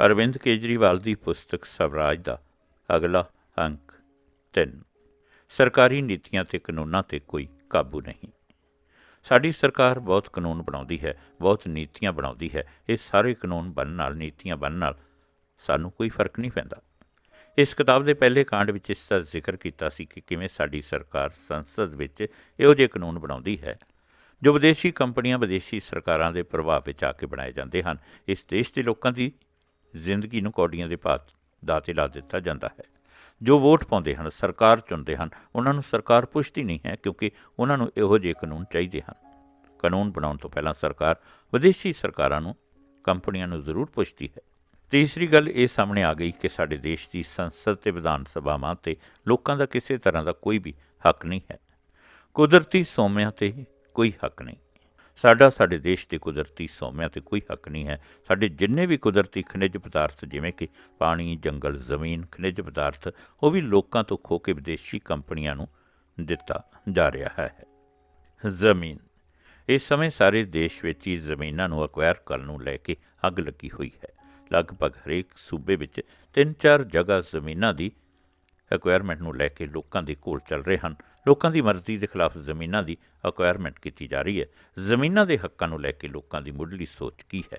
ਅਰਵਿੰਦ ਕੇਜਰੀਵਾਲ ਦੀ ਪੁਸਤਕ ਸਵਰਾਜ ਦਾ ਅਗਲਾ ਅੰਕ 3 ਸਰਕਾਰੀ ਨੀਤੀਆਂ ਤੇ ਕਾਨੂੰਨਾਂ ਤੇ ਕੋਈ ਕਾਬੂ ਨਹੀਂ। ਸਾਡੀ ਸਰਕਾਰ ਬਹੁਤ ਕਾਨੂੰਨ ਬਣਾਉਂਦੀ ਹੈ, ਬਹੁਤ ਨੀਤੀਆਂ ਬਣਾਉਂਦੀ ਹੈ। ਇਹ ਸਾਰੇ ਕਾਨੂੰਨ ਬਣਨ ਨਾਲ, ਨੀਤੀਆਂ ਬਣਨ ਨਾਲ ਸਾਨੂੰ ਕੋਈ ਫ਼ਰਕ ਨਹੀਂ ਪੈਂਦਾ। ਇਸ ਕਿਤਾਬ ਦੇ ਪਹਿਲੇ ਕਾਂਡ ਵਿੱਚ ਇਸ ਦਾ ਜ਼ਿਕਰ ਕੀਤਾ ਸੀ ਕਿ ਕਿਵੇਂ ਸਾਡੀ ਸਰਕਾਰ ਸੰਸਦ ਵਿੱਚ ਇਹੋ ਜਿਹੇ ਕਾਨੂੰਨ ਬਣਾਉਂਦੀ ਹੈ, ਜੋ ਵਿਦੇਸ਼ੀ ਕੰਪਨੀਆਂ ਵਿਦੇਸ਼ੀ ਸਰਕਾਰਾਂ ਦੇ ਪ੍ਰਭਾਵ ਵਿੱਚ ਆ ਕੇ ਬਣਾਏ ਜਾਂਦੇ ਹਨ। ਇਸ ਦੇਸ਼ ਦੇ ਲੋਕਾਂ ਦੀ ਜ਼ਿੰਦਗੀ ਨੂੰ ਕੌਡੀਆਂ ਦੇ ਭਾਅ ਦਾ ਤੇ ਲਾ ਦਿੱਤਾ ਜਾਂਦਾ ਹੈ। ਜੋ ਵੋਟ ਪਾਉਂਦੇ ਹਨ, ਸਰਕਾਰ ਚੁਣਦੇ ਹਨ, ਉਹਨਾਂ ਨੂੰ ਸਰਕਾਰ ਪੁੱਛਦੀ ਨਹੀਂ ਹੈ ਕਿਉਂਕਿ ਉਹਨਾਂ ਨੂੰ ਇਹੋ ਜਿਹੇ ਕਾਨੂੰਨ ਚਾਹੀਦੇ ਹਨ। ਕਾਨੂੰਨ ਬਣਾਉਣ ਤੋਂ ਪਹਿਲਾਂ ਸਰਕਾਰ ਵਿਦੇਸ਼ੀ ਸਰਕਾਰਾਂ ਨੂੰ, ਕੰਪਨੀਆਂ ਨੂੰ ਜ਼ਰੂਰ ਪੁੱਛਦੀ ਹੈ। ਤੀਸਰੀ ਗੱਲ ਇਹ ਸਾਹਮਣੇ ਆ ਗਈ ਕਿ ਸਾਡੇ ਦੇਸ਼ ਦੀ ਸੰਸਦ ਤੇ ਵਿਧਾਨ ਸਭਾਵਾਂ ਤੇ ਲੋਕਾਂ ਦਾ ਕਿਸੇ ਤਰ੍ਹਾਂ ਦਾ ਕੋਈ ਵੀ ਹੱਕ ਨਹੀਂ ਹੈ। ਕੁਦਰਤੀ ਸੋਮਿਆਂ ਤੇ ਕੋਈ ਹੱਕ ਨਹੀਂ। ਸਾਡਾ ਸਾਡੇ ਦੇਸ਼ ਦੇ ਕੁਦਰਤੀ ਸੋਮਿਆਂ ਤੇ ਕੋਈ ਹੱਕ ਨਹੀਂ ਹੈ। ਸਾਡੇ ਜਿੰਨੇ ਵੀ ਕੁਦਰਤੀ ਖਣਿਜ ਪਦਾਰਥ, ਜਿਵੇਂ ਕਿ ਪਾਣੀ, ਜੰਗਲ, ਜ਼ਮੀਨ, ਖਣਿਜ ਪਦਾਰਥ, ਉਹ ਵੀ ਲੋਕਾਂ ਤੋਂ ਖੋ ਕੇ ਵਿਦੇਸ਼ੀ ਕੰਪਨੀਆਂ ਨੂੰ ਦਿੱਤਾ ਜਾ ਰਿਹਾ ਹੈ। ਜ਼ਮੀਨ। ਇਸ ਸਮੇਂ ਸਾਰੇ ਦੇਸ਼ ਵਿੱਚ ਹੀ ਜ਼ਮੀਨਾਂ ਨੂੰ ਅਕਵਾਇਰ ਕਰਨ ਨੂੰ ਲੈ ਕੇ ਅੱਗ ਲੱਗੀ ਹੋਈ ਹੈ। ਲਗਭਗ ਹਰੇਕ ਸੂਬੇ ਵਿੱਚ ਤਿੰਨ ਚਾਰ ਜਗ੍ਹਾ ਜ਼ਮੀਨਾਂ ਦੀ ਐਕਵਾਇਰਮੈਂਟ ਨੂੰ ਲੈ ਕੇ ਲੋਕਾਂ ਦੇ ਕੋਲ ਚੱਲ ਰਹੇ ਹਨ। ਲੋਕਾਂ ਦੀ ਮਰਜ਼ੀ ਦੇ ਖਿਲਾਫ ਜ਼ਮੀਨਾਂ ਦੀ ਐਕਵਾਇਰਮੈਂਟ ਕੀਤੀ ਜਾ ਰਹੀ ਹੈ। ਜ਼ਮੀਨਾਂ ਦੇ ਹੱਕਾਂ ਨੂੰ ਲੈ ਕੇ ਲੋਕਾਂ ਦੀ ਮੁੱਢਲੀ ਸੋਚ ਕੀ ਹੈ?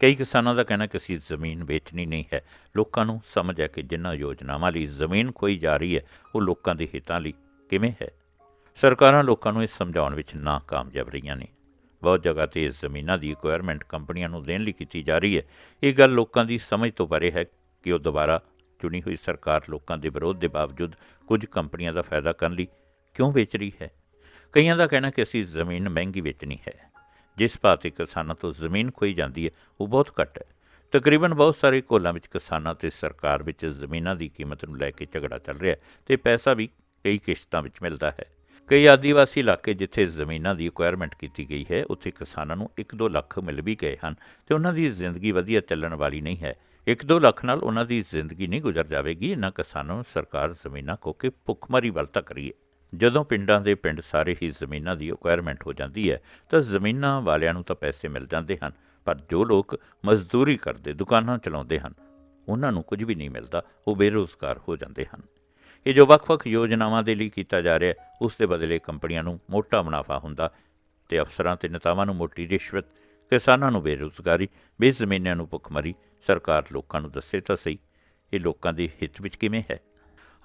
ਕਈ ਕਿਸਾਨਾਂ ਦਾ ਕਹਿਣਾ ਕਿ ਅਸੀਂ ਜ਼ਮੀਨ ਵੇਚਣੀ ਨਹੀਂ ਹੈ। ਲੋਕਾਂ ਨੂੰ ਸਮਝ ਹੈ ਕਿ ਜਿਨ੍ਹਾਂ ਯੋਜਨਾਵਾਂ ਲਈ ਜ਼ਮੀਨ ਖੋਈ ਜਾ ਰਹੀ ਹੈ, ਉਹ ਲੋਕਾਂ ਦੇ ਹਿੱਤਾਂ ਲਈ ਕਿਵੇਂ ਹੈ? ਸਰਕਾਰਾਂ ਲੋਕਾਂ ਨੂੰ ਇਹ ਸਮਝਾਉਣ ਵਿੱਚ ਨਾਕਾਮਯਾਬ ਰਹੀਆਂ ਨੇ। ਬਹੁਤ ਜਗ੍ਹਾ ਤੇ ਇਸ ਜ਼ਮੀਨਾਂ ਦੀ ਰਿਕੁਆਇਰਮੈਂਟ ਕੰਪਨੀਆਂ ਨੂੰ ਦੇਣ ਲਈ ਕੀਤੀ ਜਾ ਰਹੀ ਹੈ। ਇਹ ਗੱਲ ਲੋਕਾਂ ਦੀ ਸਮਝ ਤੋਂ ਪਰੇ ਹੈ ਕਿ ਉਹ ਦੁਬਾਰਾ ਚੁਣੀ ਹੋਈ ਸਰਕਾਰ ਲੋਕਾਂ ਦੇ ਵਿਰੋਧ ਦੇ ਬਾਵਜੂਦ ਕੁਝ ਕੰਪਨੀਆਂ ਦਾ ਫਾਇਦਾ ਕਰਨ ਲਈ ਕਿਉਂ ਵੇਚ ਰਹੀ ਹੈ? ਕਈਆਂ ਦਾ ਕਹਿਣਾ ਕਿ ਅਸੀਂ ਜ਼ਮੀਨ ਮਹਿੰਗੀ ਵੇਚਣੀ ਹੈ। ਜਿਸ ਭਾਅ ਤੇ ਕਿਸਾਨਾਂ ਤੋਂ ਜ਼ਮੀਨ ਖੋਈ ਜਾਂਦੀ ਹੈ, ਉਹ ਬਹੁਤ ਘੱਟ ਹੈ। ਤਕਰੀਬਨ ਬਹੁਤ ਸਾਰੇ ਕੋਲਾਂ ਵਿੱਚ ਕਿਸਾਨਾਂ ਤੇ ਸਰਕਾਰ ਵਿੱਚ ਜ਼ਮੀਨਾਂ ਦੀ ਕੀਮਤ ਨੂੰ ਲੈ ਕੇ ਝਗੜਾ ਚੱਲ ਰਿਹਾ ਹੈ ਤੇ ਪੈਸਾ ਵੀ ਕਈ ਕਿਸ਼ਤਾਂ ਵਿੱਚ ਮਿਲਦਾ ਹੈ। ਕਈ ਆਦੀਵਾਸੀ ਇਲਾਕੇ ਜਿੱਥੇ ਜ਼ਮੀਨਾਂ ਦੀ ਰਿਕੁਆਇਰਮੈਂਟ ਕੀਤੀ ਗਈ ਹੈ, ਉੱਥੇ ਕਿਸਾਨਾਂ ਨੂੰ 1-2 ਲੱਖ ਮਿਲ ਵੀ ਗਏ ਹਨ ਤੇ ਉਹਨਾਂ ਦੀ ਜ਼ਿੰਦਗੀ ਵਧੀਆ ਚੱਲਣ ਵਾਲੀ ਨਹੀਂ ਹੈ। 1-2 ਲੱਖ ਨਾਲ ਉਹਨਾਂ ਦੀ ਜ਼ਿੰਦਗੀ ਨਹੀਂ ਗੁਜ਼ਰ ਜਾਵੇਗੀ। ਇਹਨਾਂ ਕਿਸਾਨਾਂ ਨੂੰ ਸਰਕਾਰ ਜ਼ਮੀਨਾਂ ਕੋ ਕੇ ਭੁੱਖਮਰੀ ਵੱਲ ਤੱਕ ਰਹੀ ਹੈ ਜਦੋਂ ਪਿੰਡਾਂ ਦੇ ਪਿੰਡ ਸਾਰੇ ਹੀ ਜ਼ਮੀਨਾਂ ਦੀ ਰਿਕੁਆਇਰਮੈਂਟ ਹੋ ਜਾਂਦੀ ਹੈ, ਤਾਂ ਜ਼ਮੀਨਾਂ ਵਾਲਿਆਂ ਨੂੰ ਤਾਂ ਪੈਸੇ ਮਿਲ ਜਾਂਦੇ ਹਨ, ਪਰ ਜੋ ਲੋਕ ਮਜ਼ਦੂਰੀ ਕਰਦੇ, ਦੁਕਾਨਾਂ ਚਲਾਉਂਦੇ ਹਨ, ਉਹਨਾਂ ਨੂੰ ਕੁਝ ਵੀ ਨਹੀਂ ਮਿਲਦਾ, ਉਹ ਬੇਰੋਜ਼ਗਾਰ ਹੋ ਜਾਂਦੇ ਹਨ। ਇਹ ਜੋ ਵੱਖ-ਵੱਖ ਯੋਜਨਾਵਾਂ ਦੇ ਲਈ ਕੀਤਾ ਜਾ ਰਿਹਾ ਉਸ ਦੇ ਬਦਲੇ ਕੰਪਨੀਆਂ ਨੂੰ ਮੋਟਾ ਮੁਨਾਫਾ ਹੁੰਦਾ ਤੇ ਅਫਸਰਾਂ ਤੇ ਨੇਤਾਵਾਂ ਨੂੰ ਮੋਟੀ ਰਿਸ਼ਵਤ, ਕਿਸਾਨਾਂ ਨੂੰ ਬੇਰੁਜ਼ਗਾਰੀ, ਬੇਜ਼ਮੀਨਾਂ ਨੂੰ ਭੁੱਖਮਰੀ ਸਰਕਾਰ ਲੋਕਾਂ ਨੂੰ ਦੱਸੇ ਤਾਂ ਸਹੀ, ਇਹ ਲੋਕਾਂ ਦੇ ਹਿੱਤ ਵਿੱਚ ਕਿਵੇਂ ਹੈ?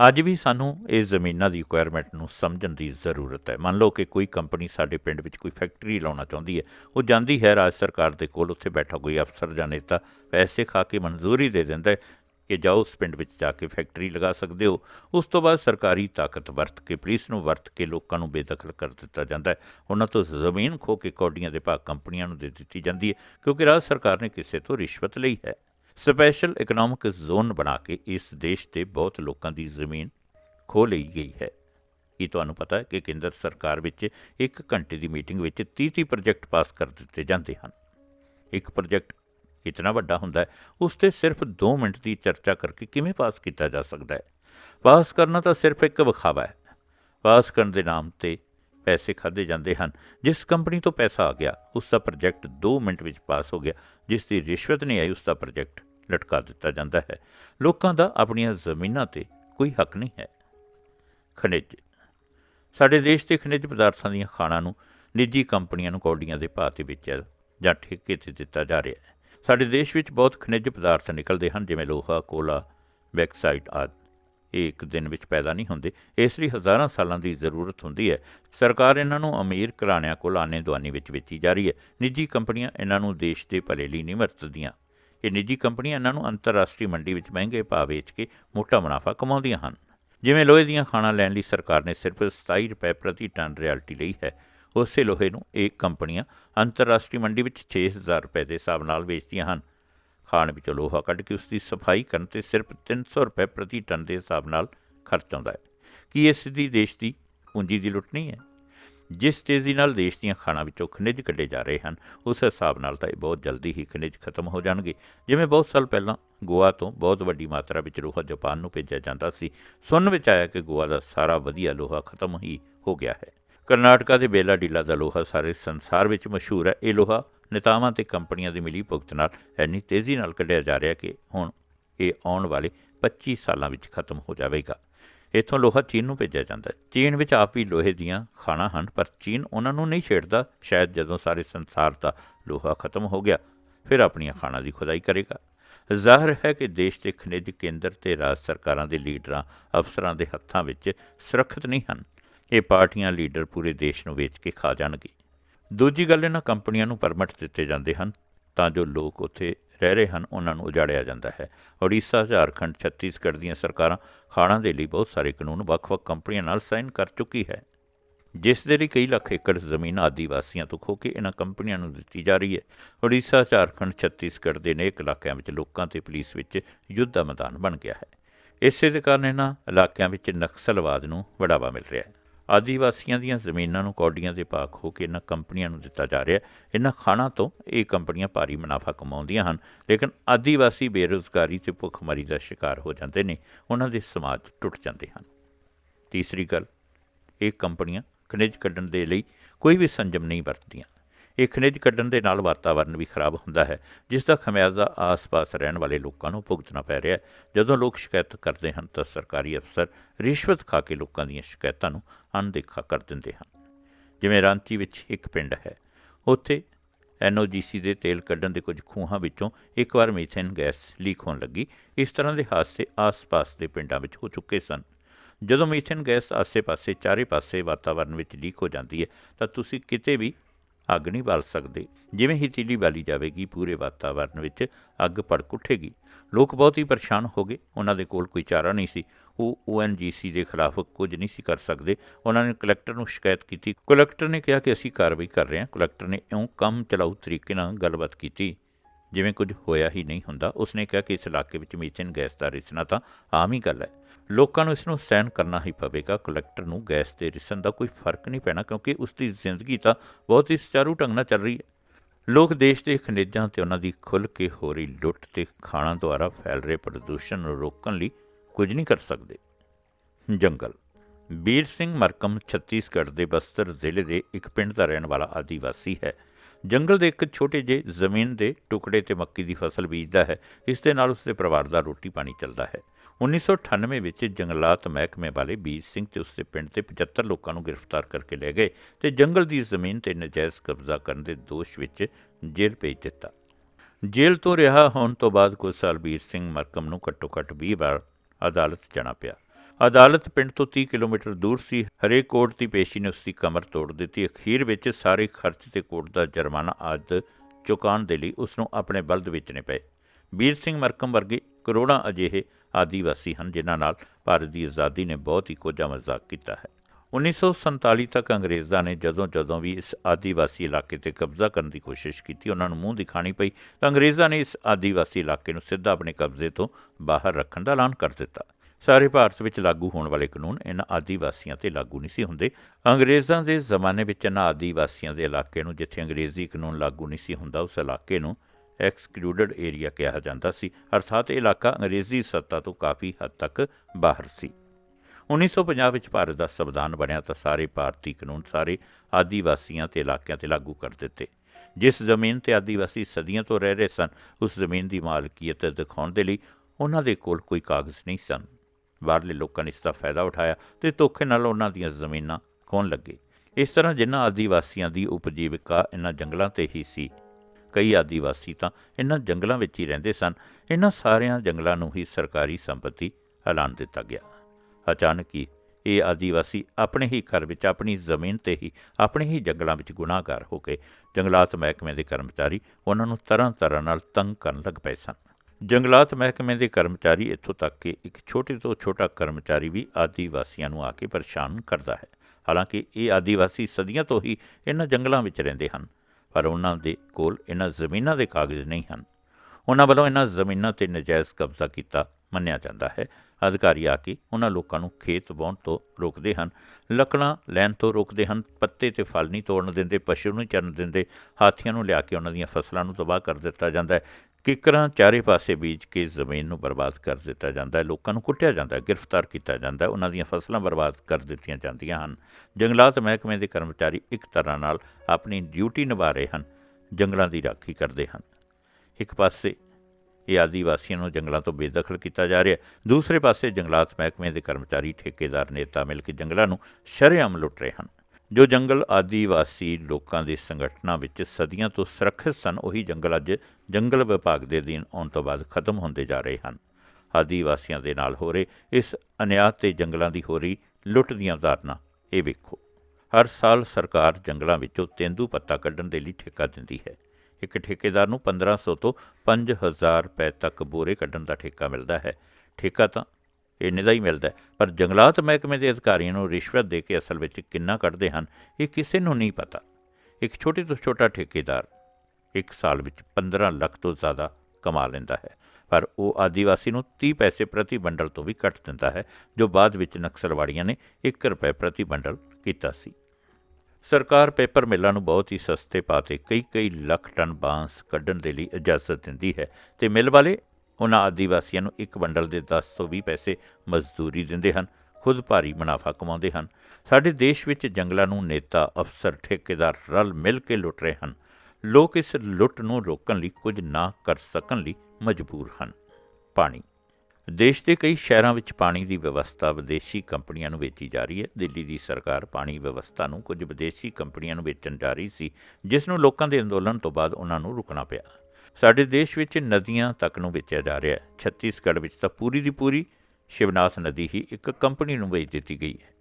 ਅੱਜ ਵੀ ਸਾਨੂੰ ਇਹ ਜ਼ਮੀਨਾਂ ਦੀ ਰਿਕੁਆਇਰਮੈਂਟ ਨੂੰ ਸਮਝਣ ਦੀ ਜ਼ਰੂਰਤ ਹੈ। ਮੰਨ ਲਓ ਕਿ ਕੋਈ ਕੰਪਨੀ ਸਾਡੇ ਪਿੰਡ ਵਿੱਚ ਕੋਈ ਫੈਕਟਰੀ ਲਾਉਣਾ ਚਾਹੁੰਦੀ ਹੈ, ਉਹ ਜਾਂਦੀ ਹੈ, ਰਾਜ ਸਰਕਾਰ ਦੇ ਕੋਲ ਉੱਥੇ ਬੈਠਾ ਕੋਈ ਅਫਸਰ ਜਾਂ ਨੇਤਾ ਪੈਸੇ ਖਾ ਕੇ ਮਨਜ਼ੂਰੀ ਦੇ ਦਿੰਦਾ ਕਿ ਜਾਓ, ਉਸ ਪਿੰਡ ਵਿੱਚ ਜਾ ਕੇ ਫੈਕਟਰੀ ਲਗਾ ਸਕਦੇ ਹੋ। ਉਸ ਤੋਂ ਬਾਅਦ ਸਰਕਾਰੀ ਤਾਕਤ ਵਰਤ ਕੇ, ਪੁਲਿਸ ਨੂੰ ਵਰਤ ਕੇ ਲੋਕਾਂ ਨੂੰ ਬੇਦਖਲ ਕਰ ਦਿੱਤਾ ਜਾਂਦਾ ਹੈ। ਉਹਨਾਂ ਤੋਂ ਜ਼ਮੀਨ ਖੋ ਕੇ ਕੌਡੀਆਂ ਦੇ ਭਾਅ ਕੰਪਨੀਆਂ ਨੂੰ ਦੇ ਦਿੱਤੀ ਜਾਂਦੀ ਹੈ, ਕਿਉਂਕਿ ਰਾਜ ਸਰਕਾਰ ਨੇ ਕਿਸੇ ਤੋਂ ਰਿਸ਼ਵਤ ਲਈ ਹੈ। ਸਪੈਸ਼ਲ ਇਕਨੋਮਿਕ ਜ਼ੋਨ ਬਣਾ ਕੇ ਇਸ ਦੇਸ਼ ਦੇ ਬਹੁਤ ਲੋਕਾਂ ਦੀ ਜ਼ਮੀਨ ਖੋ ਲਈ ਗਈ ਹੈ। ਇਹ ਤੁਹਾਨੂੰ ਪਤਾ ਹੈ ਕਿ ਕੇਂਦਰ ਸਰਕਾਰ ਵਿੱਚ ਇੱਕ ਘੰਟੇ ਦੀ ਮੀਟਿੰਗ ਵਿੱਚ 30-30 ਪ੍ਰੋਜੈਕਟ ਪਾਸ ਕਰ ਦਿੱਤੇ ਜਾਂਦੇ ਹਨ। ਇੱਕ ਪ੍ਰੋਜੈਕਟ ਇਤਨਾ ਵੱਡਾ ਹੁੰਦਾ ਹੈ, ਉਸ ਤੇ ਸਿਰਫ 2 ਮਿੰਟ ਦੀ ਚਰਚਾ ਕਰਕੇ ਕਿਵੇਂ ਪਾਸ ਕੀਤਾ ਜਾ ਸਕਦਾ ਹੈ? ਪਾਸ ਕਰਨਾ ਤਾਂ ਸਿਰਫ ਇੱਕ ਵਿਖਾਵਾ ਹੈ। ਪਾਸ ਕਰਨ ਦੇ ਨਾਮ ਤੇ ਪੈਸੇ ਖਾਦੇ ਜਾਂਦੇ ਹਨ। ਜਿਸ ਕੰਪਨੀ ਤੋਂ ਪੈਸਾ ਆ ਗਿਆ, ਉਸ ਦਾ ਪ੍ਰੋਜੈਕਟ 2 ਮਿੰਟ ਵਿੱਚ ਪਾਸ ਹੋ ਗਿਆ, ਜਿਸ ਦੀ ਰਿਸ਼ਵਤ ਨਹੀਂ ਆਈ, ਉਸ ਦਾ ਪ੍ਰੋਜੈਕਟ ਲਟਕਾ ਦਿੱਤਾ ਜਾਂਦਾ ਹੈ। ਲੋਕਾਂ ਦਾ ਆਪਣੀਆਂ ਜ਼ਮੀਨਾਂ ਤੇ ਕੋਈ ਹੱਕ ਨਹੀਂ ਹੈ। ਖਣਿਜ। ਸਾਡੇ ਦੇਸ਼ ਦੇ ਖਣਿਜ ਪਦਾਰਥਾਂ ਦੀਆਂ ਖਾਣਾਂ ਨੂੰ, ਨਿੱਜੀ ਕੰਪਨੀਆਂ ਨੂੰ ਕੌਡੀਆਂ ਦੇ ਭਾਅ ਤੇ ਵੇਚਿਆ ਜਾਂ ਠੇਕੇ ਤੇ ਦਿੱਤਾ ਜਾ ਰਿਹਾ ਹੈ। ਸਾਡੇ ਦੇਸ਼ ਵਿੱਚ ਬਹੁਤ ਖਣਿਜ ਪਦਾਰਥ ਨਿਕਲਦੇ ਹਨ, ਜਿਵੇਂ ਲੋਹਾ, ਕੋਲਾ, ਬੈਕਸਾਈਟ ਆਦਿ। ਇਹ ਇੱਕ ਦਿਨ ਵਿੱਚ ਪੈਦਾ ਨਹੀਂ ਹੁੰਦੇ। ਇਸ ਲਈ ਹਜ਼ਾਰਾਂ ਸਾਲਾਂ ਦੀ ਜ਼ਰੂਰਤ ਹੁੰਦੀ ਹੈ। ਸਰਕਾਰ ਇਹਨਾਂ ਨੂੰ ਅਮੀਰ ਘਰਾਣਿਆਂ ਕੋਲ ਆਨੇ ਦਵਾਨੀ ਵਿੱਚ ਵੇਚੀ ਜਾ ਰਹੀ ਹੈ। ਨਿੱਜੀ ਕੰਪਨੀਆਂ ਇਹਨਾਂ ਨੂੰ ਦੇਸ਼ ਦੇ ਭਲੇ ਲਈ ਨਹੀਂ ਵਰਤਦੀਆਂ। ਇਹ ਨਿੱਜੀ ਕੰਪਨੀਆਂ ਇਹਨਾਂ ਨੂੰ ਅੰਤਰਰਾਸ਼ਟਰੀ ਮੰਡੀ ਵਿੱਚ ਮਹਿੰਗੇ ਭਾਅ ਵੇਚ ਕੇ ਮੋਟਾ ਮੁਨਾਫਾ ਕਮਾਉਂਦੀਆਂ ਹਨ। ਜਿਵੇਂ ਲੋਹੇ ਦੀਆਂ ਖਾਣਾ ਲੈਣ ਲਈ ਸਰਕਾਰ ਨੇ ਸਿਰਫ 27 ਰੁਪਏ ਪ੍ਰਤੀ ਟਨ ਰਿਐਲਟੀ ਲਈ ਹੈ। ਉਸੇ ਲੋਹੇ ਨੂੰ ਇਹ ਕੰਪਨੀਆਂ ਅੰਤਰਰਾਸ਼ਟਰੀ ਮੰਡੀ ਵਿੱਚ 6000 ਰੁਪਏ ਦੇ ਹਿਸਾਬ ਨਾਲ ਵੇਚਦੀਆਂ ਹਨ। ਖਾਣ ਵਿੱਚੋਂ ਲੋਹਾ ਕੱਢ ਕੇ ਉਸ ਦੀ ਸਫ਼ਾਈ ਕਰਨ ਤੇ ਸਿਰਫ 300 ਰੁਪਏ ਪ੍ਰਤੀ ਟਨ ਦੇ ਹਿਸਾਬ ਨਾਲ ਖਰਚ ਆਉਂਦਾ ਹੈ। ਕੀ ਇਹ ਸਿੱਧੀ ਦੇਸ਼ ਦੀ ਪੂੰਜੀ ਦੀ ਲੁੱਟ ਨਹੀਂ ਹੈ? ਜਿਸ ਤੇਜ਼ੀ ਨਾਲ ਦੇਸ਼ ਦੀਆਂ ਖਾਣਾਂ ਵਿੱਚੋਂ ਖਣਿਜ ਕੱਢੇ ਜਾ ਰਹੇ ਹਨ, ਉਸ ਹਿਸਾਬ ਨਾਲ ਤਾਂ ਇਹ ਬਹੁਤ ਜਲਦੀ ਹੀ ਖਣਿਜ ਖਤਮ ਹੋ ਜਾਣਗੇ। ਜਿਵੇਂ ਬਹੁਤ ਸਾਲ ਪਹਿਲਾਂ ਗੋਆ ਤੋਂ ਬਹੁਤ ਵੱਡੀ ਮਾਤਰਾ ਵਿੱਚ ਲੋਹਾ ਜਾਪਾਨ ਨੂੰ ਭੇਜਿਆ ਜਾਂਦਾ ਸੀ ਸੁਣਨ ਵਿੱਚ ਆਇਆ ਕਿ ਗੋਆ ਦਾ ਸਾਰਾ ਵਧੀਆ ਲੋਹਾ ਖਤਮ ਹੀ ਹੋ ਗਿਆ ਹੈ। ਕਰਨਾਟਕਾ ਦੇ ਬੇਲਾ ਡੀਲਾ ਦਾ ਲੋਹਾ ਸਾਰੇ ਸੰਸਾਰ ਵਿੱਚ ਮਸ਼ਹੂਰ ਹੈ। ਇਹ ਲੋਹਾ ਨੇਤਾਵਾਂ ਤੇ ਕੰਪਨੀਆਂ ਦੀ ਮਿਲੀ ਭੁਗਤ ਨਾਲ ਇੰਨੀ ਤੇਜ਼ੀ ਨਾਲ ਕੱਢਿਆ ਜਾ ਰਿਹਾ ਕਿ ਹੁਣ ਇਹ ਆਉਣ ਵਾਲੇ 25 ਸਾਲਾਂ ਵਿੱਚ ਖਤਮ ਹੋ ਜਾਵੇਗਾ। ਇੱਥੋਂ ਲੋਹਾ ਚੀਨ ਨੂੰ ਭੇਜਿਆ ਜਾਂਦਾ ਹੈ। ਚੀਨ ਵਿੱਚ ਆਪ ਵੀ ਲੋਹੇ ਦੀਆਂ ਖਾਣਾ ਹਨ, ਪਰ ਚੀਨ ਉਹਨਾਂ ਨੂੰ ਨਹੀਂ ਛੇੜਦਾ। ਸ਼ਾਇਦ ਜਦੋਂ ਸਾਰੇ ਸੰਸਾਰ ਦਾ ਲੋਹਾ ਖਤਮ ਹੋ ਗਿਆ, ਫਿਰ ਆਪਣੀਆਂ ਖਾਣਾਂ ਦੀ ਖੁਦਾਈ ਕਰੇਗਾ। ਜ਼ਾਹਰ ਹੈ ਕਿ ਦੇਸ਼ ਦੇ ਖਣਿਜ ਕੇਂਦਰ ਤੇ ਰਾਜ ਸਰਕਾਰਾਂ ਦੇ ਲੀਡਰਾਂ ਅਫਸਰਾਂ ਦੇ ਹੱਥਾਂ ਵਿੱਚ ਸੁਰੱਖਿਅਤ ਨਹੀਂ ਹਨ। ਇਹ ਪਾਰਟੀਆਂ ਲੀਡਰ ਪੂਰੇ ਦੇਸ਼ ਨੂੰ ਵੇਚ ਕੇ ਖਾ ਜਾਣਗੇ। ਦੂਜੀ ਗੱਲ, ਇਹਨਾਂ ਕੰਪਨੀਆਂ ਨੂੰ ਪਰਮਿਟ ਦਿੱਤੇ ਜਾਂਦੇ ਹਨ ਤਾਂ ਜੋ ਲੋਕ ਉੱਥੇ ਰਹਿ ਰਹੇ ਹਨ, ਉਹਨਾਂ ਨੂੰ ਉਜਾੜਿਆ ਜਾਂਦਾ ਹੈ। ਉੜੀਸਾ, ਝਾਰਖੰਡ, ਛੱਤੀਸਗੜ੍ਹ ਦੀਆਂ ਸਰਕਾਰਾਂ ਖਾੜਾਂ ਦੇ ਲਈ ਬਹੁਤ ਸਾਰੇ ਕਾਨੂੰਨ ਵੱਖ-ਵੱਖ ਕੰਪਨੀਆਂ ਨਾਲ ਸਾਈਨ ਕਰ ਚੁੱਕੀ ਹੈ। ਜਿਸ ਦੇ ਲਈ ਕਈ ਲੱਖ ਏਕੜ ਜ਼ਮੀਨ ਆਦੀਵਾਸੀਆਂ ਤੋਂ ਖੋ ਕੇ ਇਹਨਾਂ ਕੰਪਨੀਆਂ ਨੂੰ ਦਿੱਤੀ ਜਾ ਰਹੀ ਹੈ। ਉੜੀਸਾ, ਝਾਰਖੰਡ, ਛੱਤੀਸਗੜ੍ਹ ਦੇ ਅਨੇਕ ਇਲਾਕਿਆਂ ਵਿੱਚ ਲੋਕਾਂ ਤੇ ਪੁਲਿਸ ਵਿੱਚ ਯੁੱਧ ਦਾ ਮੈਦਾਨ ਬਣ ਗਿਆ ਹੈ। ਇਸੇ ਦੇ ਕਾਰਨ ਇਹਨਾਂ ਇਲਾਕਿਆਂ ਵਿੱਚ ਨਕਸਲਵਾਦ ਨੂੰ ਵੜਾਵਾ ਮਿਲ ਰਿਹਾ ਹੈ। ਆਦੀਵਾਸੀਆਂ ਦੀਆਂ ਜ਼ਮੀਨਾਂ ਨੂੰ ਕੌਡੀਆਂ ਦੇ ਪਾਕ ਹੋ ਕੇ ਇਹਨਾਂ ਕੰਪਨੀਆਂ ਨੂੰ ਦਿੱਤਾ ਜਾ ਰਿਹਾ ਇਹਨਾਂ ਖਾਣਾਂ ਤੋਂ ਇਹ ਕੰਪਨੀਆਂ ਭਾਰੀ ਮੁਨਾਫਾ ਕਮਾਉਂਦੀਆਂ ਹਨ, ਲੇਕਿਨ ਆਦੀਵਾਸੀ ਬੇਰੁਜ਼ਗਾਰੀ ਤੇ ਭੁੱਖਮਰੀ ਦਾ ਸ਼ਿਕਾਰ ਹੋ ਜਾਂਦੇ ਨੇ, ਉਹਨਾਂ ਦੇ ਸਮਾਜ ਟੁੱਟ ਜਾਂਦੇ ਹਨ। ਤੀਸਰੀ ਗੱਲ, ਇਹ ਕੰਪਨੀਆਂ ਖਣਿਜ ਕੱਢਣ ਦੇ ਲਈ ਕੋਈ ਵੀ ਸੰਜਮ ਨਹੀਂ ਵਰਤਦੀਆਂ। ਇਹ ਖਣਿਜ ਕੱਢਣ ਦੇ ਨਾਲ ਵਾਤਾਵਰਣ ਵੀ ਖਰਾਬ ਹੁੰਦਾ ਹੈ ਜਿਸ ਦਾ ਖਮਿਆਜ਼ਾ ਆਸ-ਪਾਸ ਰਹਿਣ ਵਾਲੇ ਲੋਕਾਂ ਨੂੰ ਭੁਗਤਣਾ ਪੈ ਰਿਹਾ ਹੈ। ਜਦੋਂ ਲੋਕ ਸ਼ਿਕਾਇਤ ਕਰਦੇ ਹਨ, ਤਾਂ ਸਰਕਾਰੀ ਅਫਸਰ ਰਿਸ਼ਵਤ ਖਾ ਕੇ ਲੋਕਾਂ ਦੀਆਂ ਸ਼ਿਕਾਇਤਾਂ ਨੂੰ ਅਣਦੇਖਾ ਕਰ ਦਿੰਦੇ ਹਨ। ਜਿਵੇਂ ਰਾਂਚੀ ਵਿੱਚ ਇੱਕ ਪਿੰਡ ਹੈ, ਉੱਥੇ ਐਨਓਜੀਸੀ ਦੇ ਤੇਲ ਕੱਢਣ ਦੇ ਕੁਝ ਖੂਹਾਂ ਵਿੱਚੋਂ ਇੱਕ ਵਾਰ ਮੀਥੇਨ ਗੈਸ ਲੀਕ ਹੋਣ ਲੱਗੀ। ਇਸ ਤਰ੍ਹਾਂ ਦੇ ਹਾਦਸੇ ਆਸ-ਪਾਸ ਦੇ ਪਿੰਡਾਂ ਵਿੱਚ ਹੋ ਚੁੱਕੇ ਸਨ। ਜਦੋਂ ਮੀਥੇਨ ਗੈਸ ਆਸੇ-ਪਾਸੇ, ਚਾਰੇ ਪਾਸੇ ਵਾਤਾਵਰਣ ਵਿੱਚ ਲੀਕ ਹੋ ਜਾਂਦੀ ਹੈ, ਤਾਂ ਤੁਸੀਂ ਕਿਤੇ ਵੀ ਅੱਗ ਨਹੀਂ ਬਾਲ ਸਕਦੇ। ਜਿਵੇਂ ਹੀ ਤੀਲੀ ਬਾਲੀ ਜਾਵੇਗੀ, ਪੂਰੇ ਵਾਤਾਵਰਣ ਵਿੱਚ ਅੱਗ ਭੜਕ ਉੱਠੇਗੀ। ਲੋਕ ਬਹੁਤ ਹੀ ਪਰੇਸ਼ਾਨ ਹੋ ਗਏ। ਉਹਨਾਂ ਦੇ ਕੋਲ ਕੋਈ ਚਾਰਾ ਨਹੀਂ ਸੀ। ਉਹ ਓਐਨਜੀਸੀ ਦੇ ਖਿਲਾਫ ਕੁਝ ਨਹੀਂ ਸੀ ਕਰ ਸਕਦੇ। ਉਹਨਾਂ ਨੇ ਕਲੈਕਟਰ ਨੂੰ ਸ਼ਿਕਾਇਤ ਕੀਤੀ। ਕਲੈਕਟਰ ਨੇ ਕਿਹਾ ਕਿ ਅਸੀਂ ਕਾਰਵਾਈ ਕਰ ਰਹੇ ਹਾਂ। ਕਲੈਕਟਰ ਨੇ ਇਉਂ ਕੰਮ ਚਲਾਊ ਤਰੀਕੇ ਨਾਲ ਗੱਲਬਾਤ ਕੀਤੀ। ਜਿਵੇਂ ਕੁਝ ਹੋਇਆ ਹੀ ਨਹੀਂ ਹੁੰਦਾ। ਉਸਨੇ ਕਿਹਾ ਕਿ ਇਸ ਇਲਾਕੇ ਵਿੱਚ ਮੀਥੇਨ ਗੈਸ ਦਾ ਰਿਸਣਾ ਤਾਂ ਆਮ ਹੀ ਗੱਲ ਹੈ। ਲੋਕਾਂ ਨੂੰ ਇਸ ਨੂੰ ਸਹਿਣ ਕਰਨਾ ਹੀ ਪਵੇਗਾ। ਕਲੈਕਟਰ ਨੂੰ ਗੈਸ ਦੇ ਰਿਸਣ ਦਾ ਕੋਈ ਫ਼ਰਕ ਨਹੀਂ ਪੈਣਾ ਕਿਉਂਕਿ ਉਸ ਦੀ ਜ਼ਿੰਦਗੀ ਤਾਂ ਬਹੁਤ ਹੀ ਸੁਚਾਰੂ ਢੰਗ ਨਾਲ ਚੱਲ ਰਹੀ ਹੈ। ਲੋਕ ਦੇਸ਼ ਦੇ ਖਨੇਜਾਂ ਤੇ ਉਹਨਾਂ ਦੀ ਖੁੱਲ੍ਹ ਕੇ ਹੋ ਰਹੀ ਲੁੱਟ ਤੇ ਖਾਣਾ ਦੁਆਰਾ ਫੈਲ ਰਹੇ ਪ੍ਰਦੂਸ਼ਣ ਨੂੰ ਰੋਕਣ ਲਈ ਕੁਝ ਨਹੀਂ ਕਰ ਸਕਦੇ। ਜੰਗਲ। ਬੀਰ ਸਿੰਘ ਮਰਕਮ ਛੱਤੀਸਗੜ੍ਹ ਦੇ ਬਸਤਰ ਜ਼ਿਲ੍ਹੇ ਦੇ ਇੱਕ ਪਿੰਡ ਦਾ ਰਹਿਣ ਵਾਲਾ ਆਦੀਵਾਸੀ ਹੈ। ਜੰਗਲ ਦੇ ਇੱਕ ਛੋਟੇ ਜਿਹੇ ਜ਼ਮੀਨ ਦੇ ਟੁਕੜੇ ਤੇ ਮੱਕੀ ਦੀ ਫਸਲ ਬੀਜਦਾ ਹੈ। ਇਸ ਦੇ ਨਾਲ ਉਸਦੇ ਪਰਿਵਾਰ ਦਾ ਰੋਟੀ ਪਾਣੀ ਚੱਲਦਾ ਹੈ। 1998 ਵਿੱਚ ਜੰਗਲਾਤ ਮਹਿਕਮੇ ਵਾਲੇ ਬੀਰ ਸਿੰਘ ਤੇ ਉਸਦੇ ਪਿੰਡ ਦੇ 75 ਲੋਕਾਂ ਨੂੰ ਗ੍ਰਿਫਤਾਰ ਕਰਕੇ ਲੈ ਗਏ ਤੇ ਜੰਗਲ ਦੀ ਜ਼ਮੀਨ ਤੇ ਨਜਾਇਜ਼ ਕਬਜ਼ਾ ਕਰਨ ਦੇ ਦੋਸ਼ ਵਿੱਚ ਜੇਲ੍ਹ ਭੇਜ ਦਿੱਤਾ। ਜੇਲ੍ਹ ਤੋਂ ਰਿਹਾ ਹੋਣ ਤੋਂ ਬਾਅਦ ਕੁਝ ਸਾਲ ਬੀਰ ਸਿੰਘ ਮਰਕਮ ਨੂੰ ਘੱਟੋ-ਘੱਟ 20 ਵਾਰ ਅਦਾਲਤ ਜਾਣਾ ਪਿਆ। ਅਦਾਲਤ ਪਿੰਡ ਤੋਂ 30 ਕਿਲੋਮੀਟਰ ਦੂਰ ਸੀ। ਹਰੇਕ ਕੋਰਟ ਦੀ ਪੇਸ਼ੀ ਨੇ ਉਸ ਦੀ ਕਮਰ ਤੋੜ ਦਿੱਤੀ। ਅਖੀਰ ਵਿੱਚ ਸਾਰੇ ਖਰਚ ਤੇ ਕੋਰਟ ਦਾ ਜੁਰਮਾਨਾ ਆਦਿ ਚੁਕਾਉਣ ਦੇ ਲਈ ਉਸ ਨੂੰ ਆਪਣੇ ਬਲਦ ਵੇਚਣੇ ਪਏ। ਬੀਰ ਸਿੰਘ ਮਰਕਮ ਵਰਗੇ ਕਰੋੜਾਂ ਅਜਿਹੇ ਆਦੀਵਾਸੀ ਹਨ, ਜਿਨ੍ਹਾਂ ਨਾਲ ਭਾਰਤ ਦੀ ਆਜ਼ਾਦੀ ਨੇ ਬਹੁਤ ਹੀ ਕੋਝਾ ਮਜ਼ਾਕ ਕੀਤਾ ਹੈ। 1947 ਤੱਕ ਅੰਗਰੇਜ਼ਾਂ ਨੇ ਜਦੋਂ ਜਦੋਂ ਵੀ ਇਸ ਆਦੀਵਾਸੀ ਇਲਾਕੇ ਤੇ ਕਬਜ਼ਾ ਕਰਨ ਦੀ ਕੋਸ਼ਿਸ਼ ਕੀਤੀ, ਉਹਨਾਂ ਨੂੰ ਮੂੰਹ ਦਿਖਾਣੀ ਪਈ, ਤਾਂ ਅੰਗਰੇਜ਼ਾਂ ਨੇ ਇਸ ਆਦੀਵਾਸੀ ਇਲਾਕੇ ਨੂੰ ਸਿੱਧਾ ਆਪਣੇ ਕਬਜ਼ੇ ਤੋਂ ਬਾਹਰ ਰੱਖਣ ਦਾ ਐਲਾਨ ਕਰ ਦਿੱਤਾ। ਸਾਰੇ ਭਾਰਤ ਵਿੱਚ ਲਾਗੂ ਹੋਣ ਵਾਲੇ ਕਾਨੂੰਨ ਇਹਨਾਂ ਆਦੀਵਾਸੀਆਂ ਤੇ ਲਾਗੂ ਨਹੀਂ ਸੀ ਹੁੰਦੇ। ਅੰਗਰੇਜ਼ਾਂ ਦੇ ਜ਼ਮਾਨੇ ਵਿੱਚ ਇਹਨਾਂ ਆਦੀਵਾਸੀਆਂ ਦੇ ਇਲਾਕੇ ਨੂੰ, ਜਿੱਥੇ ਅੰਗਰੇਜ਼ੀ ਕਾਨੂੰਨ ਲਾਗੂ ਨਹੀਂ ਸੀ ਹੁੰਦਾ, ਉਸ ਇਲਾਕੇ ਨੂੰ ਐਕਸਕਲੂਡਡ ਏਰੀਆ ਕਿਹਾ ਜਾਂਦਾ ਸੀ। ਅਰਥਾਤ ਇਹ ਇਲਾਕਾ ਅੰਗਰੇਜ਼ੀ ਸੱਤਾ ਤੋਂ ਕਾਫੀ ਹੱਦ ਤੱਕ ਬਾਹਰ ਸੀ। 1950 ਵਿੱਚ ਭਾਰਤ ਦਾ ਸੰਵਿਧਾਨ ਬਣਿਆ ਤਾਂ ਸਾਰੇ ਭਾਰਤੀ ਕਾਨੂੰਨ ਸਾਰੇ ਆਦੀਵਾਸੀਆਂ ਤੇ ਇਲਾਕਿਆਂ ਤੇ ਲਾਗੂ ਕਰ ਦਿੱਤੇ। ਜਿਸ ਜ਼ਮੀਨ ਤੇ ਆਦੀਵਾਸੀ ਸਦੀਆਂ ਤੋਂ ਰਹਿ ਰਹੇ ਸਨ, ਉਸ ਜ਼ਮੀਨ ਦੀ ਮਾਲਕੀਅਤ ਦਿਖਾਉਣ ਦੇ ਲਈ ਉਹਨਾਂ ਦੇ ਕੋਲ ਕੋਈ ਕਾਗਜ਼ ਨਹੀਂ ਸਨ। ਬਾਹਰਲੇ ਲੋਕਾਂ ਨੇ ਇਸ ਦਾ ਫਾਇਦਾ ਉਠਾਇਆ ਤੇ ਧੋਖੇ ਨਾਲ ਉਹਨਾਂ ਦੀਆਂ ਜ਼ਮੀਨਾਂ ਖੋਣ ਲੱਗੇ। ਇਸ ਤਰ੍ਹਾਂ ਜਿਨ੍ਹਾਂ ਆਦੀਵਾਸੀਆਂ ਦੀ ਉਪਜੀਵਿਕਾ ਇਹਨਾਂ ਜੰਗਲਾਂ ਤੇ ਹੀ ਸੀ ਕਈ ਆਦੀਵਾਸੀ ਤਾਂ ਇਹਨਾਂ ਜੰਗਲਾਂ ਵਿੱਚ ਹੀ ਰਹਿੰਦੇ ਸਨ। ਇਹਨਾਂ ਸਾਰਿਆਂ ਜੰਗਲਾਂ ਨੂੰ ਹੀ ਸਰਕਾਰੀ ਸੰਪਤੀ ਐਲਾਨ ਦਿੱਤਾ ਗਿਆ। ਅਚਾਨਕ ਹੀ ਇਹ ਆਦੀਵਾਸੀ ਆਪਣੇ ਹੀ ਘਰ ਵਿੱਚ ਆਪਣੀ ਜ਼ਮੀਨ ਤੇ ਹੀ, ਆਪਣੇ ਹੀ ਜੰਗਲਾਂ ਵਿੱਚ ਗੁਨਾਹਗਾਰ ਹੋ ਕੇ ਜੰਗਲਾਤ ਮਹਿਕਮੇ ਦੇ ਕਰਮਚਾਰੀ ਉਹਨਾਂ ਨੂੰ ਤਰ੍ਹਾਂ ਤਰ੍ਹਾਂ ਨਾਲ ਤੰਗ ਕਰਨ ਲੱਗ ਪਏ ਸਨ। ਜੰਗਲਾਤ ਮਹਿਕਮੇ ਦੇ ਕਰਮਚਾਰੀ ਇੱਥੋਂ ਤੱਕ ਕਿ ਇੱਕ ਛੋਟੇ ਤੋਂ ਛੋਟਾ ਕਰਮਚਾਰੀ ਵੀ ਆਦੀਵਾਸੀਆਂ ਨੂੰ ਆ ਕੇ ਪਰੇਸ਼ਾਨ ਕਰਦਾ ਹੈ। ਹਾਲਾਂਕਿ ਇਹ ਆਦੀਵਾਸੀ ਸਦੀਆਂ ਤੋਂ ਹੀ ਇਹਨਾਂ ਜੰਗਲਾਂ ਵਿੱਚ ਰਹਿੰਦੇ ਹਨ। ਪਰ ਉਹਨਾਂ ਦੇ ਕੋਲ ਇਹਨਾਂ ਜ਼ਮੀਨਾਂ ਦੇ ਕਾਗਜ਼ ਨਹੀਂ ਹਨ। ਉਹਨਾਂ ਵੱਲੋਂ ਇਹਨਾਂ ਜ਼ਮੀਨਾਂ ਤੇ ਨਜਾਇਜ਼ ਕਬਜ਼ਾ ਕੀਤਾ ਮੰਨਿਆ ਜਾਂਦਾ ਹੈ। ਅਧਿਕਾਰੀ ਆ ਕੇ ਉਹਨਾਂ ਲੋਕਾਂ ਨੂੰ ਖੇਤ ਵਾਹੁਣ ਤੋਂ ਰੋਕਦੇ ਹਨ, ਲੱਕੜਾਂ ਲੈਣ ਤੋਂ ਰੋਕਦੇ ਹਨ, ਪੱਤੇ ਤੇ ਫਲ ਨਹੀਂ ਤੋੜਨ ਦਿੰਦੇ, ਪਸ਼ੂ ਨੂੰ ਚਰਨ ਦਿੰਦੇ, ਹਾਥੀਆਂ ਨੂੰ ਲਿਆ ਕੇ ਉਹਨਾਂ ਦੀਆਂ ਫਸਲਾਂ ਨੂੰ ਤਬਾਹ ਕਰ ਦਿੱਤਾ ਜਾਂਦਾ ਹੈ। ਕਿਕਰਾਂ ਚਾਰੇ ਪਾਸੇ ਬੀਜ ਕੇ ਜ਼ਮੀਨ ਨੂੰ ਬਰਬਾਦ ਕਰ ਦਿੱਤਾ ਜਾਂਦਾ ਹੈ, ਲੋਕਾਂ ਨੂੰ ਕੁੱਟਿਆ ਜਾਂਦਾ ਹੈ, ਗ੍ਰਿਫਤਾਰ ਕੀਤਾ ਜਾਂਦਾ ਹੈ, ਉਹਨਾਂ ਦੀਆਂ ਫਸਲਾਂ ਬਰਬਾਦ ਕਰ ਦਿੱਤੀਆਂ ਜਾਂਦੀਆਂ ਹਨ। ਜੰਗਲਾਤ ਮਹਿਕਮੇ ਦੇ ਕਰਮਚਾਰੀ ਇੱਕ ਤਰ੍ਹਾਂ ਨਾਲ ਆਪਣੀ ਡਿਊਟੀ ਨਿਭਾ ਰਹੇ ਹਨ, ਜੰਗਲਾਂ ਦੀ ਰਾਖੀ ਕਰਦੇ ਹਨ। ਇੱਕ ਪਾਸੇ ਇਹ ਆਦੀਵਾਸੀਆਂ ਨੂੰ ਜੰਗਲਾਂ ਤੋਂ ਬੇਦਖਲ ਕੀਤਾ ਜਾ ਰਿਹਾ ਦੂਸਰੇ ਪਾਸੇ ਜੰਗਲਾਤ ਮਹਿਕਮੇ ਦੇ ਕਰਮਚਾਰੀ ਠੇਕੇਦਾਰ, ਨੇਤਾ ਮਿਲ ਕੇ ਜੰਗਲਾਂ ਨੂੰ ਸ਼ਰੇਆਮ ਲੁੱਟ ਰਹੇ ਹਨ। ਜੋ ਜੰਗਲ ਆਦੀਵਾਸੀ ਲੋਕਾਂ ਦੇ ਸੰਗਠਨਾਂ ਵਿੱਚ ਸਦੀਆਂ ਤੋਂ ਸੁਰੱਖਿਅਤ ਸਨ, ਉਹੀ ਜੰਗਲ ਅੱਜ ਜੰਗਲ ਵਿਭਾਗ ਦੇ ਅਧੀਨ ਆਉਣ ਤੋਂ ਬਾਅਦ ਖਤਮ ਹੁੰਦੇ ਜਾ ਰਹੇ ਹਨ। ਆਦੀਵਾਸੀਆਂ ਦੇ ਨਾਲ ਹੋ ਰਹੇ ਇਸ ਅਨਿਆਂ ਤੇ ਜੰਗਲਾਂ ਦੀ ਹੋ ਰਹੀ ਲੁੱਟ ਦੀਆਂ ਧਾਰਨਾ, ਇਹ ਵੇਖੋ। ਹਰ ਸਾਲ ਸਰਕਾਰ ਜੰਗਲਾਂ ਵਿੱਚੋਂ ਤੇਂਦੂ ਪੱਤਾ ਕੱਢਣ ਦੇ ਲਈ ਠੇਕਾ ਦਿੰਦੀ ਹੈ। ਇੱਕ ਠੇਕੇਦਾਰ ਨੂੰ 1500 ਤੋਂ 5000 ਰੁਪਏ ਤੱਕ ਬੋਰੇ ਕੱਢਣ ਦਾ ਠੇਕਾ ਮਿਲਦਾ ਹੈ। ਠੇਕਾ ਤਾਂ ਇੰਨੇ ਦਾ ਹੀ ਮਿਲਦਾ ਪਰ ਜੰਗਲਾਤ ਮਹਿਕਮੇ ਦੇ ਅਧਿਕਾਰੀਆਂ ਨੂੰ ਰਿਸ਼ਵਤ ਦੇ ਕੇ ਅਸਲ ਵਿੱਚ ਕਿੰਨਾ ਕੱਢਦੇ ਹਨ, ਇਹ ਕਿਸੇ ਨੂੰ ਨਹੀਂ ਪਤਾ। ਇੱਕ ਛੋਟੇ ਤੋਂ ਛੋਟਾ ਠੇਕੇਦਾਰ ਇੱਕ ਸਾਲ ਵਿੱਚ 15 ਲੱਖ ਤੋਂ ਜ਼ਿਆਦਾ ਕਮਾ ਲੈਂਦਾ ਹੈ, ਪਰ ਉਹ ਆਦੀਵਾਸੀ ਨੂੰ 30 ਪੈਸੇ ਪ੍ਰਤੀ ਬੰਡਲ ਤੋਂ ਵੀ ਕੱਟ ਦਿੰਦਾ ਹੈ, ਜੋ ਬਾਅਦ ਵਿੱਚ ਨਕਸਲਵਾੜੀਆਂ ਨੇ 1 ਰੁਪਏ ਪ੍ਰਤੀ ਬੰਡਲ ਕੀਤਾ ਸੀ। ਸਰਕਾਰ ਪੇਪਰ ਮਿੱਲਾਂ ਨੂੰ ਬਹੁਤ ਹੀ ਸਸਤੇ ਪਾਤੇ ਕਈ ਕਈ ਲੱਖ ਟਨ ਬਾਂਸ ਕੱਢਣ ਦੇ ਲਈ ਇਜਾਜ਼ਤ ਦਿੰਦੀ ਹੈ ਤੇ ਮਿਲ ਵਾਲੇ ਉਹਨਾਂ ਆਦੀਵਾਸੀਆਂ ਨੂੰ ਇੱਕ ਬੰਡਲ ਦੇ 10 ਤੋਂ 20 ਪੈਸੇ ਮਜ਼ਦੂਰੀ ਦਿੰਦੇ ਹਨ, ਖੁਦ ਭਾਰੀ ਮੁਨਾਫਾ ਕਮਾਉਂਦੇ ਹਨ। ਸਾਡੇ ਦੇਸ਼ ਵਿੱਚ ਜੰਗਲਾਂ ਨੂੰ ਨੇਤਾ, ਅਫਸਰ, ਠੇਕੇਦਾਰ ਰਲ ਮਿਲ ਕੇ ਲੁੱਟ ਰਹੇ ਹਨ। ਲੋਕ ਇਸ ਲੁੱਟ ਨੂੰ ਰੋਕਣ ਲਈ ਕੁਝ ਨਾ ਕਰ ਸਕਣ ਲਈ ਮਜਬੂਰ ਹਨ। ਪਾਣੀ। ਦੇਸ਼ ਦੇ ਕਈ ਸ਼ਹਿਰਾਂ ਵਿੱਚ ਪਾਣੀ ਦੀ ਵਿਵਸਥਾ ਵਿਦੇਸ਼ੀ ਕੰਪਨੀਆਂ ਨੂੰ ਵੇਚੀ ਜਾ ਰਹੀ ਹੈ। ਦਿੱਲੀ ਦੀ ਸਰਕਾਰ ਪਾਣੀ ਵਿਵਸਥਾ ਨੂੰ ਕੁਝ ਵਿਦੇਸ਼ੀ ਕੰਪਨੀਆਂ ਨੂੰ ਵੇਚਣ ਜਾ ਰਹੀ ਸੀ, ਜਿਸ ਨੂੰ ਲੋਕਾਂ ਦੇ ਅੰਦੋਲਨ ਤੋਂ ਬਾਅਦ ਉਹਨਾਂ ਨੂੰ ਰੁਕਣਾ ਪਿਆ। ਸਾਡੇ ਦੇਸ਼ ਵਿੱਚ ਨਦੀਆਂ ਤੱਕ ਨੂੰ ਵੇਚਿਆ ਜਾ ਰਿਹਾ ਹੈ। ਛੱਤੀਸਗੜ੍ਹ ਵਿੱਚ ਤਾਂ ਪੂਰੀ ਦੀ ਪੂਰੀ ਸ਼ਿਵਨਾਥ ਨਦੀ ਹੀ ਇੱਕ ਕੰਪਨੀ ਨੂੰ ਵੇਚ ਦਿੱਤੀ ਗਈ ਹੈ।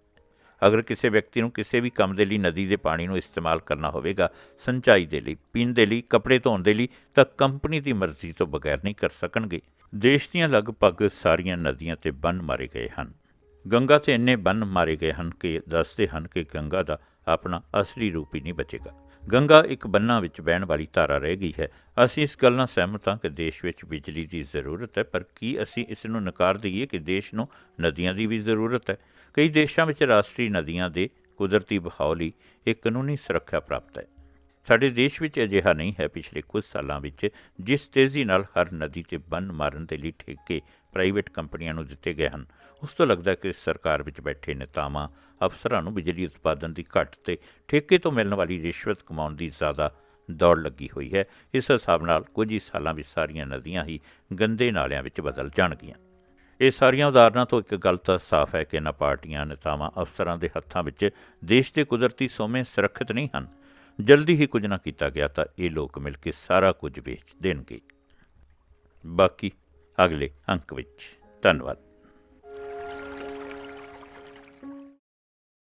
ਅਗਰ ਕਿਸੇ ਵਿਅਕਤੀ ਨੂੰ ਕਿਸੇ ਵੀ ਕੰਮ ਦੇ ਲਈ ਨਦੀ ਦੇ ਪਾਣੀ ਨੂੰ ਇਸਤੇਮਾਲ ਕਰਨਾ ਹੋਵੇਗਾ, ਸਿੰਚਾਈ ਦੇ ਲਈ, ਪੀਣ ਦੇ ਲਈ, ਕੱਪੜੇ ਧੋਣ ਦੇ ਲਈ, ਤਾਂ ਕੰਪਨੀ ਦੀ ਮਰਜ਼ੀ ਤੋਂ ਬਗੈਰ ਨਹੀਂ ਕਰ ਸਕਣਗੇ। ਦੇਸ਼ ਦੀਆਂ ਲਗਭਗ ਸਾਰੀਆਂ ਨਦੀਆਂ ਤੇ ਬੰਨ ਮਾਰੇ ਗਏ ਹਨ। ਗੰਗਾ ਤੇ ਇੰਨੇ ਬੰਨ ਮਾਰੇ ਗਏ ਹਨ ਕਿ ਦੱਸਦੇ ਹਨ ਕਿ ਗੰਗਾ ਦਾ ਆਪਣਾ ਅਸਲੀ ਰੂਪ ਹੀ ਨਹੀਂ ਬਚੇਗਾ। ਗੰਗਾ ਇੱਕ ਬੰਨਾਂ ਵਿੱਚ ਬਹਿਣ ਵਾਲੀ ਧਾਰਾ ਰਹਿ ਗਈ ਹੈ। ਅਸੀਂ ਇਸ ਗੱਲ ਨਾਲ ਸਹਿਮਤ ਹਾਂ ਕਿ ਦੇਸ਼ ਵਿੱਚ ਬਿਜਲੀ ਦੀ ਜ਼ਰੂਰਤ ਹੈ, ਪਰ ਕੀ ਅਸੀਂ ਇਸ ਨੂੰ ਨਕਾਰ ਦਈਏ ਕਿ ਦੇਸ਼ ਨੂੰ ਨਦੀਆਂ ਦੀ ਵੀ ਜ਼ਰੂਰਤ ਹੈ? ਕਈ ਦੇਸ਼ਾਂ ਵਿੱਚ ਰਾਸ਼ਟਰੀ ਨਦੀਆਂ ਦੇ ਕੁਦਰਤੀ ਬਹਾਓ ਲਈ ਇੱਕ ਕਾਨੂੰਨੀ ਸੁਰੱਖਿਆ ਪ੍ਰਾਪਤ ਹੈ। ਸਾਡੇ ਦੇਸ਼ ਵਿੱਚ ਅਜਿਹਾ ਨਹੀਂ ਹੈ। ਪਿਛਲੇ ਕੁਝ ਸਾਲਾਂ ਵਿੱਚ ਜਿਸ ਤੇਜ਼ੀ ਨਾਲ ਹਰ ਨਦੀ ਤੇ ਬੰਨ ਮਾਰਨ ਦੇ ਲਈ ਠੇਕੇ ਪ੍ਰਾਈਵੇਟ ਕੰਪਨੀਆਂ ਨੂੰ ਦਿੱਤੇ ਗਏ ਹਨ। ਉਸ ਤੋਂ ਲੱਗਦਾ ਕਿ ਸਰਕਾਰ ਵਿੱਚ ਬੈਠੇ ਨੇਤਾਵਾਂ ਅਫਸਰਾਂ ਨੂੰ ਬਿਜਲੀ ਉਤਪਾਦਨ ਦੀ ਘੱਟ ਤੇ ਠੇਕੇ ਤੋਂ ਮਿਲਣ ਵਾਲੀ ਰਿਸ਼ਵਤ ਕਮਾਉਣ ਦੀ ਜ਼ਿਆਦਾ ਦੌੜ ਲੱਗੀ ਹੋਈ ਹੈ। ਇਸ ਹਿਸਾਬ ਨਾਲ ਕੁਝ ਹੀ ਸਾਲਾਂ ਵਿੱਚ ਸਾਰੀਆਂ ਨਦੀਆਂ ਹੀ ਗੰਦੇ ਨਾਲਿਆਂ ਵਿੱਚ ਬਦਲ ਜਾਣਗੀਆਂ। ਇਹ ਸਾਰੀਆਂ ਉਦਾਹਰਨਾਂ ਤੋਂ ਇੱਕ ਗੱਲ ਤਾਂ ਸਾਫ਼ ਹੈ ਕਿ ਇਹਨਾਂ ਪਾਰਟੀਆਂ ਨੇਤਾਵਾਂ ਅਫਸਰਾਂ ਦੇ ਹੱਥਾਂ ਵਿੱਚ ਦੇਸ਼ ਦੇ ਕੁਦਰਤੀ ਸੋਮੇ ਸੁਰੱਖਿਅਤ ਨਹੀਂ ਹਨ। ਜਲਦੀ ਹੀ ਕੁਝ ਨਾ ਕੀਤਾ ਗਿਆ ਤਾਂ ਇਹ ਲੋਕ ਮਿਲ ਕੇ ਸਾਰਾ ਕੁਝ ਵੇਚ ਦੇਣਗੇ। ਬਾਕੀ ਅਗਲੇ ਅੰਕ ਵਿੱਚ। ਧੰਨਵਾਦ।